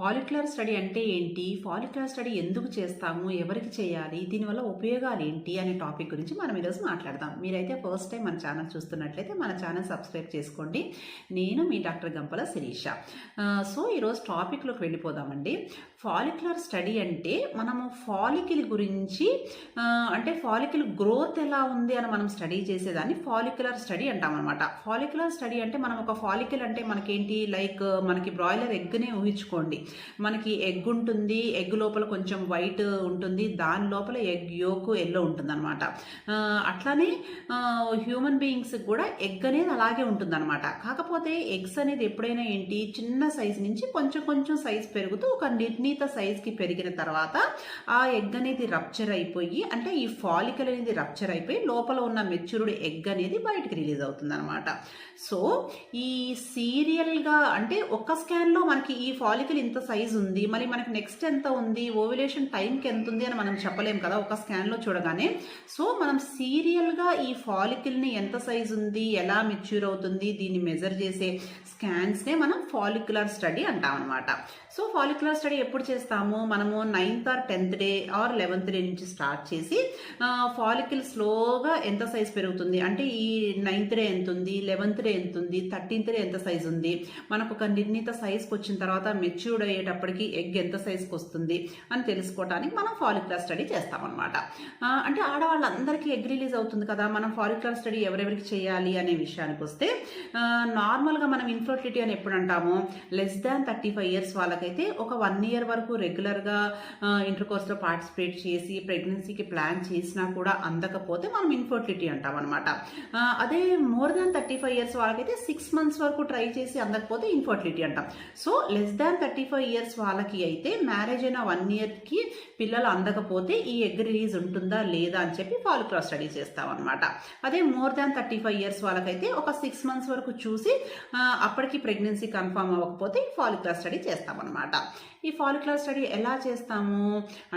Follicular study అంటే ఏంటి? Follicular study ఎందుకు చేస్తాము? ఎవరికి చేయాలి? దీనివల్ల ఉపయోగాలు ఏంటి? అనే టాపిక్ గురించి మనం ఈరోజు మాట్లాడదాం. మీరైతే ఫస్ట్ టైం మన ఛానల్ చూస్తున్నట్లయితే మన ఛానల్ సబ్స్క్రైబ్ చేసుకోండి. నేను మీ డాక్టర్ గంపల శిరీష. సో ఈరోజు టాపిక్లోకి వెళ్ళిపోదామండి. ఫాలిక్యులర్ స్టడీ అంటే మనము ఫాలికిల్ గురించి అంటే ఫాలికిల్ గ్రోత్ ఎలా ఉంది అని మనం స్టడీ చేసేదాన్ని ఫాలిక్యులర్ స్టడీ అంటాం అనమాట ఫాలిక్యులర్ స్టడీ అంటే మనం ఒక ఫాలికిల్ అంటే మనకేంటి? లైక్ మనకి బ్రాయిలర్ ఎగ్నే ఊహించుకోండి. మనకి ఎగ్ ఉంటుంది ఎగ్ లోపల కొంచెం వైట్ ఉంటుంది దాని లోపల ఎగ్ యోకు ఎల్లో ఉంటుంది అనమాట అట్లానే హ్యూమన్ బీయింగ్స్ కూడా ఎగ్ అనేది అలాగే ఉంటుందన్నమాట. కాకపోతే ఎగ్స్ అనేది ఎప్పుడైనా ఏంటి చిన్న సైజ్ నుంచి కొంచెం కొంచెం సైజ్ పెరుగుతూ ఒక నిర్ణీత సైజ్కి పెరిగిన తర్వాత ఆ ఎగ్ అనేది రప్చర్ అయిపోయి అంటే ఈ ఫాలికల్ అనేది రప్చర్ అయిపోయి లోపల ఉన్న మెచ్యూర్డ్ ఎగ్ అనేది బయటకు రిలీజ్ అవుతుంది అనమాట సో ఈ సీరియల్గా అంటే ఒక్క స్కాన్లో మనకి ఈ ఫాలికల్ ఇంత సైజ్ ఉంది మళ్ళీ మనకి నెక్స్ట్ ఎంత ఉంది ఓవ్యులేషన్ టైంకి ఎంత ఉంది అని మనం చెప్పలేం కదా ఒక స్కాన్లో చూడగానే. సో మనం సీరియల్గా ఈ ఫాలికిల్ని ఎంత సైజ్ ఉంది ఎలా మెచ్యూర్ అవుతుంది దీన్ని మెజర్ చేసే స్కాన్స్నే మనం ఫాలిక్యులర్ స్టడీ అంటాం అనమాట సో ఫాలిక్యులర్ స్టడీ ఎప్పుడు చేస్తాము? మనము ninth or tenth day or eleventh day నుంచి స్టార్ట్ చేసి ఫాలికిల్ స్లోగా ఎంత సైజ్ పెరుగుతుంది? అంటే ఈ నైన్త్ డే ఎంత ఉంది లెవెన్త్ డే ఎంత ఉంది థర్టీన్త్ డే ఎంత సైజ్ ఉంది? మనకు ఒక నిర్ణీత సైజ్కి వచ్చిన తర్వాత మెచ్యూర్ మెచ్యూర్డ్ అయ్యేటప్పటికి ఎగ్ ఎంత సైజుకి వస్తుంది అని తెలుసుకోవడానికి మనం ఫాలిక్యులర్ స్టడీ చేస్తామన్నమాట. అంటే ఆడవాళ్ళందరికీ ఎగ్ రిలీజ్ అవుతుంది కదా మనం ఫాలిక్యులర్ స్టడీ ఎవరెవరికి చేయాలి అనే విషయానికి వస్తే నార్మల్గా మనం ఇన్ఫర్టిలిటీ అని ఎప్పుడు అంటాము? Less than thirty five years వాళ్ళకైతే ఒక వన్ ఇయర్ వరకు రెగ్యులర్గా ఇంటర్ కోర్స్లో పార్టిసిపేట్ చేసి ప్రెగ్నెన్సీకి ప్లాన్ చేసినా కూడా అందకపోతే మనం ఇన్ఫర్టిలిటీ అంటాం అనమాట అదే more than thirty five years వాళ్ళకైతే సిక్స్ మంత్స్ వరకు ట్రై చేసి అందకపోతే ఇన్ఫర్టిలిటీ అంటాం. So less than thirty five years వాళ్ళకి అయితే మ్యారేజ్ అయిన వన్ ఇయర్కి పిల్లలు అందకపోతే ఈ ఎగ్ రిలీజ్ ఉంటుందా లేదా అని చెప్పి ఫాలిక్యులర్ స్టడీ చేస్తామన్నమాట. అదే more than thirty five years వాళ్ళకైతే ఒక సిక్స్ మంత్స్ వరకు చూసి అప్పటికి ప్రెగ్నెన్సీ కన్ఫర్మ్ అవ్వకపోతే ఫాలిక్యులర్ స్టడీ చేస్తామన్నమాట. ఈ ఫాలిక్యులర్ స్టడీ ఎలా చేస్తాము?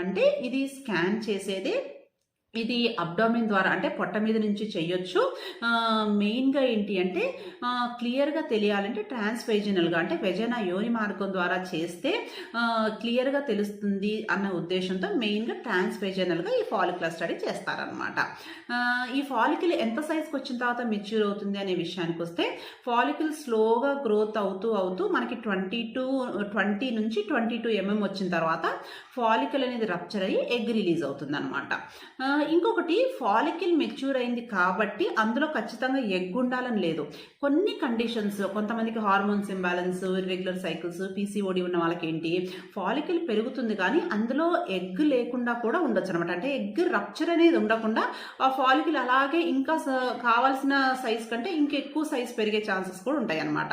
అంటే ఇది స్కాన్ చేసేదే ఇది అబ్డామిన్ ద్వారా అంటే పొట్ట మీద నుంచి చేయొచ్చు మెయిన్గా ఏంటి అంటే క్లియర్గా తెలియాలంటే ట్రాన్స్వెజనల్గా అంటే వెజన యోని మార్గం ద్వారా చేస్తే క్లియర్గా తెలుస్తుంది అన్న ఉద్దేశంతో మెయిన్గా ట్రాన్స్వెజనల్గా ఈ ఫాలిక్యుల స్టడీ చేస్తారనమాట ఈ ఫాలిక్యుల్ ఎంత సైజ్కి వచ్చిన తర్వాత మెచ్యూర్ అవుతుంది అనే విషయానికి వస్తే ఫాలిక్యుల్ స్లోగా గ్రోత్ అవుతూ అవుతూ మనకి ట్వంటీ టూ ట్వంటీ నుంచి ట్వంటీ టూ ఎంఎం వచ్చిన తర్వాత ఫాలిక్యుల్ అనేది రప్చర్ అయ్యి ఎగ్ రిలీజ్ అవుతుంది అనమాట ఇంకొకటి ఫాలికిల్ మెచ్యూర్ అయింది కాబట్టి అందులో ఖచ్చితంగా ఎగ్ ఉండాలని లేదు. కొన్ని కండిషన్స్ కొంతమందికి hormones imbalance irregular cycles PCOD ఉన్న వాళ్ళకి ఏంటి ఫాలికిల్ పెరుగుతుంది కానీ అందులో ఎగ్ లేకుండా కూడా ఉండొచ్చు అనమాట అంటే ఎగ్ రప్చర్ అనేది ఉండకుండా ఆ ఫాలికిల్ అలాగే ఇంకా స- కావాల్సిన సైజ్ కంటే ఇంకెక్కువ సైజ్ పెరిగే ఛాన్సెస్ కూడా ఉంటాయి అనమాట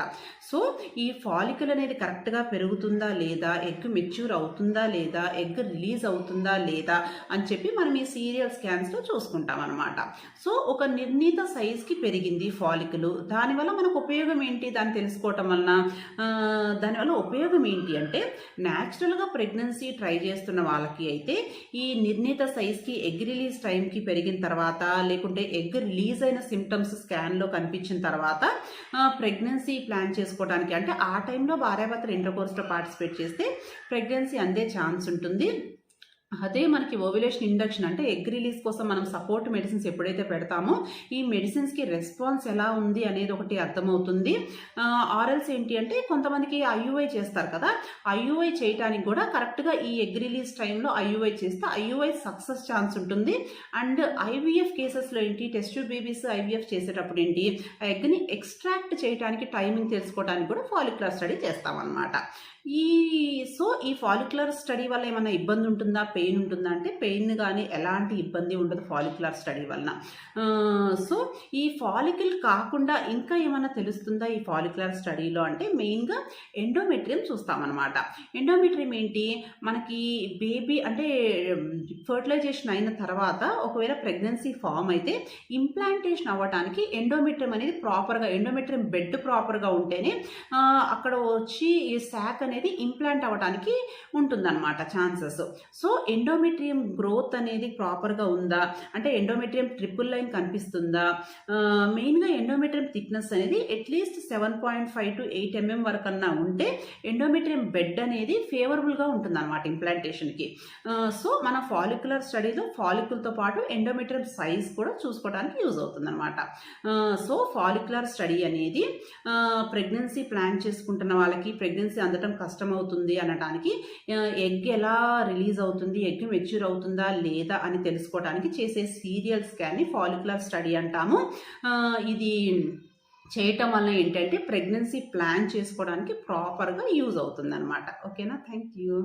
సో ఈ ఫాలికిల్ అనేది కరెక్ట్గా పెరుగుతుందా లేదా ఎగ్ మెచ్యూర్ అవుతుందా లేదా ఎగ్ రిలీజ్ అవుతుందా లేదా అని చెప్పి మనం ఈ సీరియల్స్ స్కాన్స్లో చూసుకుంటాం అనమాట సో ఒక నిర్ణీత సైజ్కి పెరిగింది ఫాలికలు దానివల్ల మనకు ఉపయోగం ఏంటి? దాన్ని తెలుసుకోవటం వలన దానివల్ల ఉపయోగం ఏంటి అంటే న్యాచురల్గా ప్రెగ్నెన్సీ ట్రై చేస్తున్న వాళ్ళకి అయితే ఈ నిర్ణీత సైజ్కి ఎగ్ రిలీజ్ టైంకి పెరిగిన తర్వాత లేకుంటే ఎగ్ రిలీజ్ అయిన సిమ్టమ్స్ స్కాన్లో కనిపించిన తర్వాత ప్రెగ్నెన్సీ ప్లాన్ చేసుకోవడానికి అంటే ఆ టైంలో భార్యాభర్తలు ఇంటర్ కోర్స్లో పార్టిసిపేట్ చేస్తే ప్రెగ్నెన్సీ అందే ఛాన్స్ ఉంటుంది. అదే మనకి ఓవ్యులేషన్ ఇండక్షన్ అంటే ఎగ్ రిలీజ్ కోసం మనం సపోర్ట్ మెడిసిన్స్ ఎప్పుడైతే పెడతామో ఈ మెడిసిన్స్కి రెస్పాన్స్ ఎలా ఉంది అనేది ఒకటి అర్థమవుతుంది. ఆరల్స్ ఏంటి అంటే కొంతమందికి ఐయుఐ చేస్తారు కదా ఐయుఐ చేయటానికి కూడా కరెక్ట్గా ఈ ఎగ్ రిలీజ్ టైంలో ఐయుఐ చేస్తే ఐయుఐ సక్సెస్ ఛాన్స్ ఉంటుంది. అండ్ ఐవీఎఫ్ కేసెస్లో ఏంటి టెస్ట్ బేబీస్ ఐవీఎఫ్ చేసేటప్పుడు ఏంటి ఆ ఎగ్ని ఎక్స్ట్రాక్ట్ చేయడానికి టైమింగ్ తెలుసుకోవడానికి కూడా ఫాలిక్యులర్ స్టడీ చేస్తామన్నమాట. ఈ సో ఈ ఫాలిక్యులర్ స్టడీ వల్ల ఏమైనా ఇబ్బంది ఉంటుందా? పెయిన్ ఉంటుందా? అంటే పెయిన్ కానీ ఎలాంటి ఇబ్బంది ఉండదు ఫాలిక్యులర్ స్టడీ వలన. సో ఈ ఫాలిక్యుల్ కాకుండా ఇంకా ఏమైనా తెలుస్తుందా ఈ ఫాలిక్యులర్ స్టడీలో అంటే మెయిన్గా ఎండోమెట్రియం చూస్తామన్నమాట. ఎండోమెట్రియం ఏంటి? మనకి బేబీ అంటే ఫర్టిలైజేషన్ అయిన తర్వాత ఒకవేళ ప్రెగ్నెన్సీ ఫామ్ అయితే ఇంప్లాంటేషన్ అవ్వడానికి ఎండోమెట్రియం అనేది ప్రాపర్గా ఎండోమెట్రియం బెడ్ ప్రాపర్గా ఉంటేనే అక్కడ వచ్చి ఈ శాక్ అనేది ఇంప్లాంట్ అవ్వడానికి ఉంటుందన్నమాట ఛాన్సెస్ సో ఎండోమెట్రియం గ్రోత్ అనేది ప్రాపర్గా ఉందా? అంటే ఎండోమెట్రియం ట్రిపుల్ లైన్ కనిపిస్తుందా? మెయిన్గా ఎండోమెట్రియం థిక్నెస్ అనేది at least seven point five to eight MM వరకు అన్నా ఉంటే ఎండోమెట్రియం బెడ్ అనేది ఫేవరబుల్గా ఉంటుంది అనమాట ఇంప్లాంటేషన్కి సో మన ఫాలిక్యులర్ స్టడీలో ఫాలిక్యుల్తో పాటు ఎండోమెట్రియం సైజ్ కూడా చూసుకోవడానికి యూజ్ అవుతుందన్నమాట. సో ఫాలిక్యులర్ స్టడీ అనేది ప్రెగ్నెన్సీ ప్లాన్ చేసుకుంటున్న వాళ్ళకి ప్రెగ్నెన్సీ అందటం కష్టమవుతుంది అనడానికి ఎగ్ ఎలా రిలీజ్ అవుతుంది ఎగ్ మెచ్యూర్ అవుతుందా లేదా అని తెలుసుకోవడానికి చేసే సీరియల్ స్కాన్ని ఫాలిక్యులర్ స్టడీ అంటాము. ఇది చేయటం వల్ల ఏంటంటే ప్రెగ్నెన్సీ ప్లాన్ చేసుకోవడానికి ప్రాపర్గా యూజ్ అవుతుంది అనమాట ఓకేనా? Thank you.